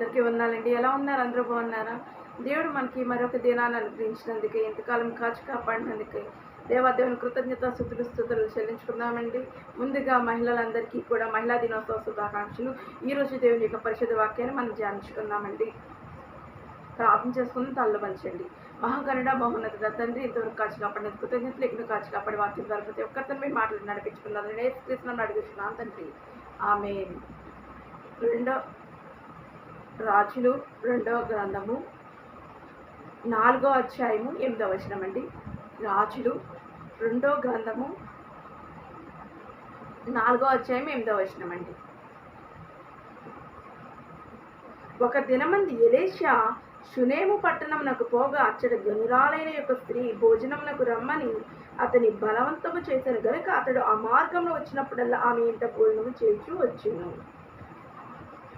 అందరికీ ఉన్నాలండి ఎలా ఉన్నారు? అందరూ బాగున్నారా? దేవుడు మనకి మరొక దినాన్ని అనుగ్రహించినందుకు ఎంతకాలం కాచి కాపాడినందుకే దేవాదేవుని కృతజ్ఞత స్థుతులు స్థుతులు చెల్లించుకుందామండి. ముందుగా మహిళలందరికీ కూడా మహిళా దినోత్సవ శుభాకాంక్షలు. ఈ రోజు దేవుని యొక్క పరిషత్ వాక్యాన్ని మనం ధ్యానించుకుందామండి. ప్రార్థన చేసుకుని తల్ల పంచండి మహాకరుడ మహోన్నత తండ్రి ఇంతవరకు కాచి కాపాడిన కృతజ్ఞతలు ఎక్కువ కాచి కాపాడి వాక్యం ద్వారా ప్రతి ఒక్కరిని మీరు మాటలు నడిపించుకున్నారు నేను కృష్ణ అడుగుతున్నాను తండ్రి. ఆమె రెండో రాజులు రెండవ గ్రంథము నాలుగో అధ్యాయము ఎనిమిదవ వచనం అండి. రాజులు రెండో గ్రంథము నాలుగో అధ్యాయం ఎనిమిదవ వచనం అండి. ఒక దినమంది ఎలేషా సునేము పట్టణంనకు పోగా అచ్చడి గనురాలైన యొక్క స్త్రీ భోజనమునకు రమ్మని అతని బలవంతము చేశాను గనుక అతడు ఆ మార్గంలో వచ్చినప్పుడల్లా ఆమె ఇంట భోజనము చేర్చు వచ్చును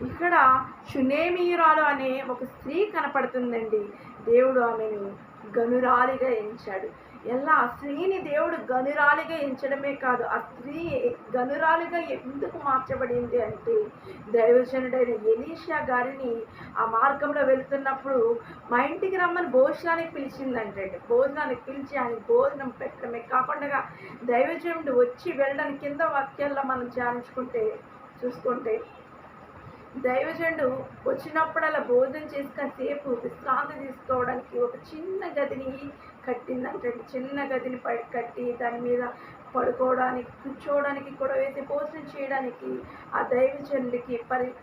ఇక్కడ షునేమీయురాలు అనే ఒక స్త్రీ కనపడుతుందండి. దేవుడు ఆమెను గనురాలిగా ఎంచాడు. ఎలా? ఆ స్త్రీని దేవుడు గనురాలిగా ఎంచడమే కాదు ఆ స్త్రీ గనురాలిగా ఎందుకు మార్చబడింది అంటే దైవజనుడైన ఎలీషా గారిని ఆ మార్గంలో వెళ్తున్నప్పుడు మా ఇంటికి రమ్మని భోజనానికి పిలిచిందంటే భోజనానికి పిలిచి ఆయన భోజనం పెట్టడమే కాకుండా దైవజనుడు వచ్చి వెళ్ళడానికి కింద వాక్యాల్లో మనం ధ్యానించుకుంటే చూసుకుంటే దైవజనుడు వచ్చినప్పుడల్లా భోజనం చేసుకునేసేపు విశ్రాంతి తీసుకోవడానికి ఒక చిన్న గదిని కట్టిందంటే చిన్న గదిని కట్టి దాని మీద పడుకోవడానికి కూర్చోవడానికి కూడా వేసి భోజనం చేయడానికి ఆ దైవజనుడికి పరి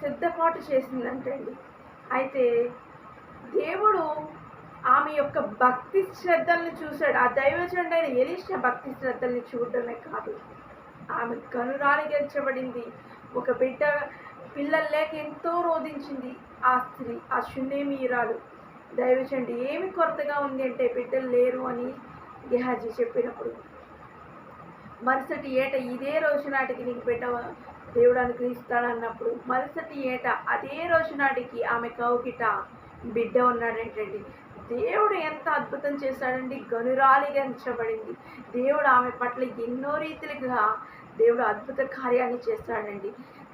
సిద్ధపాటు చేసిందంటండి. అయితే దేవుడు ఆమె యొక్క భక్తి శ్రద్ధల్ని చూశాడు. ఆ దైవజనుడైన ఎలిష భక్తి శ్రద్ధల్ని చూడడమే కాదు. ఆమె కనురాలిగించబడింది ఒక బిడ్డ పిల్లలు లేక ఎంతో రోధించింది ఆ స్త్రీ ఆ శున్నేమీరాలు దయవచండి ఏమి కొరతగా ఉంది అంటే బిడ్డలు లేరు అని గెహాజీ చెప్పినప్పుడు. మరుసటి ఏట ఇదే రోజు నాటికి నీకు బిడ్డ దేవుడు అనుగ్రహిస్తాడన్నప్పుడు మరుసటి ఏట అదే రోజు నాటికి ఆమె కౌకిట బిడ్డ ఉన్నాడంటండి. దేవుడు ఎంత అద్భుతం చేశాడండి గనురాలిగా ఎంచబడింది. దేవుడు ఆమె పట్ల ఎన్నో రీతిలుగా దేవుడు అద్భుత కార్యాన్ని చేస్తాడండి.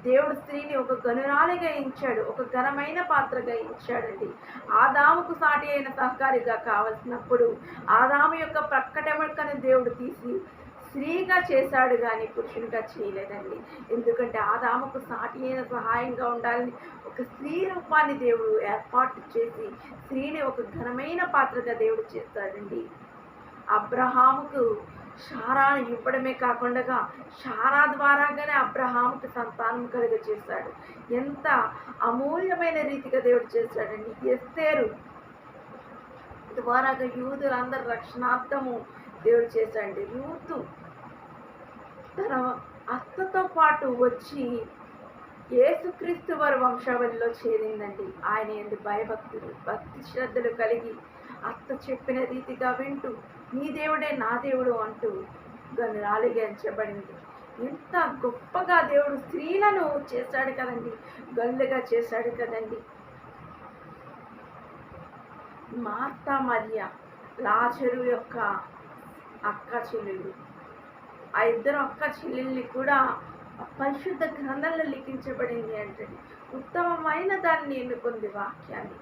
దేవుడు స్త్రీని ఒక గనురాలిగా ఇచ్చాడు ఒక ఘనమైన పాత్రగా ఇచ్చాడండి. ఆదాముకు సాటి అయిన సహకారిగా కావలసినప్పుడు ఆదాము యొక్క ప్రక్కటెమకని దేవుడు తీసి స్త్రీగా చేశాడు కానీ పురుషునిగా చేయలేదండి. ఎందుకంటే ఆదాముకు సాటి అయిన సహాయంగా ఉండాలని ఒక స్త్రీ రూపాన్ని దేవుడు ఏర్పాటు చేసి స్త్రీని ఒక ఘనమైన పాత్రగా దేవుడు చేస్తాడండి. అబ్రహాముకు షారాను ఇవ్వడమే కాకుండా షారా ద్వారాగానే అబ్రహాముకి సంతానం కలుగ చేశాడు ఎంత అమూల్యమైన రీతిగా దేవుడు చేశాడండి. ఎస్తేరు ద్వారాగా యూదులందరూ రక్షణార్థము దేవుడు చేశాడండి. యూతు తన అత్తతో పాటు వచ్చి ఏసుక్రీస్తు వారి వంశావళిలో చేరిందండి. ఆయన ఎందు భయభక్తులు భక్తి శ్రద్ధలు కలిగి అత్త చెప్పిన రీతిగా వింటూ నీ దేవుడే నా దేవుడు అంటూ రాలిగించబడింది ఎంత గొప్పగా దేవుడు స్త్రీలను చేశాడు కదండి గల్లుగా చేశాడు కదండి. మార్తా మరియ లాజరు యొక్క అక్క చెల్లెలు. ఆ ఇద్దరు అక్క చెల్లెల్ని కూడా పరిశుద్ధ గ్రంథంలో లిఖించబడింది అంటే ఉత్తమమైన దాన్ని ఎన్నుకుంది వాక్యాన్ని.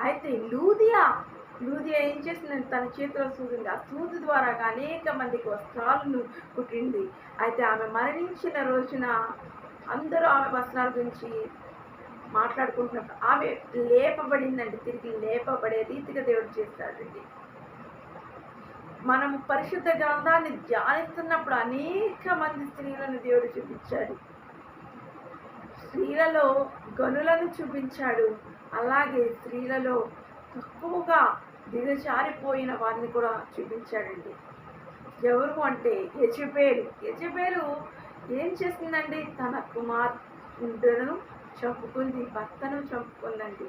అయితే లూదియా లూదియా ఏం చేసిందంటే తన చేతిలో సూదింది ఆ సూది ద్వారా అనేక మందికి వస్త్రాలను కుట్టింది. అయితే ఆమె మరణించిన రోజున అందరూ ఆమె వస్త్రాల గురించి మాట్లాడుకుంటున్నప్పుడు ఆమె లేపబడిందండి. తిరిగి లేపబడే రీతిగా దేవుడు చేస్తాడండి. మనం పరిశుద్ధ గ్రంథాన్ని ధ్యానిస్తున్నప్పుడు అనేక మంది స్త్రీలను దేవుడు చూపించాడు. స్త్రీలలో గనులను చూపించాడు. అలాగే స్త్రీలలో తక్కువగా దిగజారిపోయిన వారిని కూడా చూపించాడండి. ఎవరు అంటే యజబేలు. యజబేలు ఏం చేసిందండి తన కుమార్తెను చంపుకుంది భర్తను చంపుకుందండి.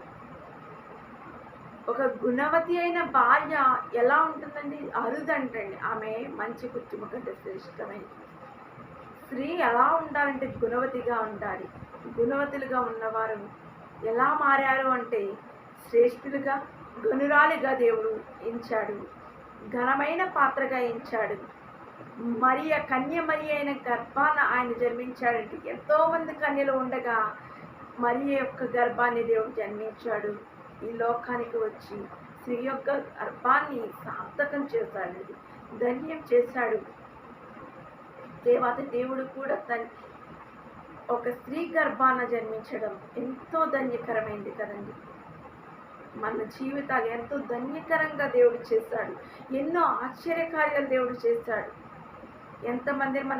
ఒక గుణవతి అయిన భార్య ఎలా ఉంటుందండి? అరుదంటండి. ఆమె మంచి కుటుంబ కంటే శ్రేష్టమైనది స్త్రీ ఎలా ఉండాలంటే గుణవతిగా ఉండాలి. గుణవతులుగా ఉన్నవారు ఎలా మారారు అంటే శ్రేష్ఠులుగా గనురాలిగా దేవుడు ఎంచాడు. ఘనమైన పాత్రగా ఎంచాడు. మరియ కన్య మరి అయిన గర్భాన ఆయన జన్మించాడంటే ఎంతోమంది కన్యలు ఉండగా మరి యొక్క గర్భాన్ని దేవుడు జన్మించాడు. ఈ లోకానికి వచ్చి స్త్రీ యొక్క గర్భాన్ని సార్థకం చేశాడు. ధన్యం చేశాడు. దేవాత దేవుడు కూడా తన ఒక స్త్రీ గర్భాన జన్మించడం ఎంతో ధన్యకరమైంది కదండి. మన జీవితాలు ఎంతో ధన్యకరంగా దేవుడు చేస్తాడు. ఎన్నో ఆశ్చర్యకార్యాలు దేవుడు చేస్తాడు. ఎంతమంది మన